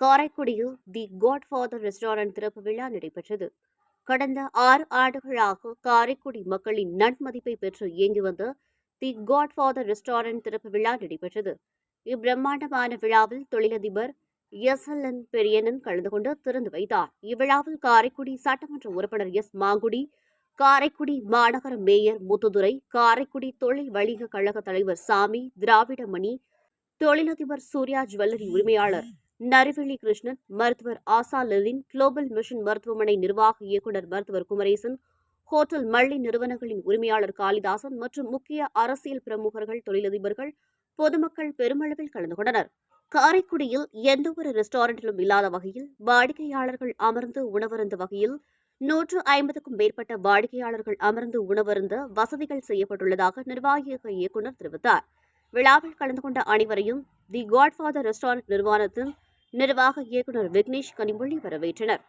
காரைக்குடியில் தி Godfather restaurant திறப்பு விழா நடைபெற்றது. கடந்த ஆறு ஆண்டுகளாக காரைக்குடி மக்களின் நன்மதிப்பை பெற்று இயங்கி வந்த தி காட்ஃபாதர் ரெஸ்டாரண்ட் திறப்பு விழா நடைபெற்றது. இப்பிரம்மாண்டமான விழாவில் தொழிலதிபர் எஸ் எல் என் பெரியனன் கலந்து கொண்டு திறந்து வைத்தார். இவ்விழாவில் காரைக்குடி சட்டமன்ற உறுப்பினர் எஸ் மாங்குடி காரைக்குடி மாநகர மேயர் முத்துதுரை காரைக்குடி தொழில் வணிக கழக தலைவர் சாமி திராவிடமணி தொழிலதிபர் சூர்யா ஜுவல்லரி உரிமையாளர் நரிவெளி கிருஷ்ணன் மருத்துவர் ஆசா லெலின் குளோபல் மிஷன் மருத்துவமனை நிர்வாக இயக்குநர் மருத்துவர் குமரேசன் ஹோட்டல் மள்ளி நிறுவனங்களின் உரிமையாளர் காளிதாசன் மற்றும் முக்கிய அரசியல் பிரமுகர்கள் தொழிலதிபர்கள் பொதுமக்கள் பெருமளவில் கலந்து கொண்டனர். காரைக்குடியில் எந்தவொரு ரெஸ்டாரண்டிலும் இல்லாத வகையில் வாடிக்கையாளர்கள் அமர்ந்து உணவருந்த வகையில் நூற்று ஐம்பதுக்கும் மேற்பட்ட வாடிக்கையாளர்கள் அமர்ந்து உணவருந்த வசதிகள் செய்யப்பட்டுள்ளதாக நிர்வாக இயக்குநர் தெரிவித்தார். விழாவில் கலந்து கொண்ட அனைவரையும் தி காட்ஃபாதர் ரெஸ்டாரண்ட் நிறுவனத்தின் நிர்வாக இயக்குநர் விக்னேஷ் கனிமொழி வரவேற்றனர்.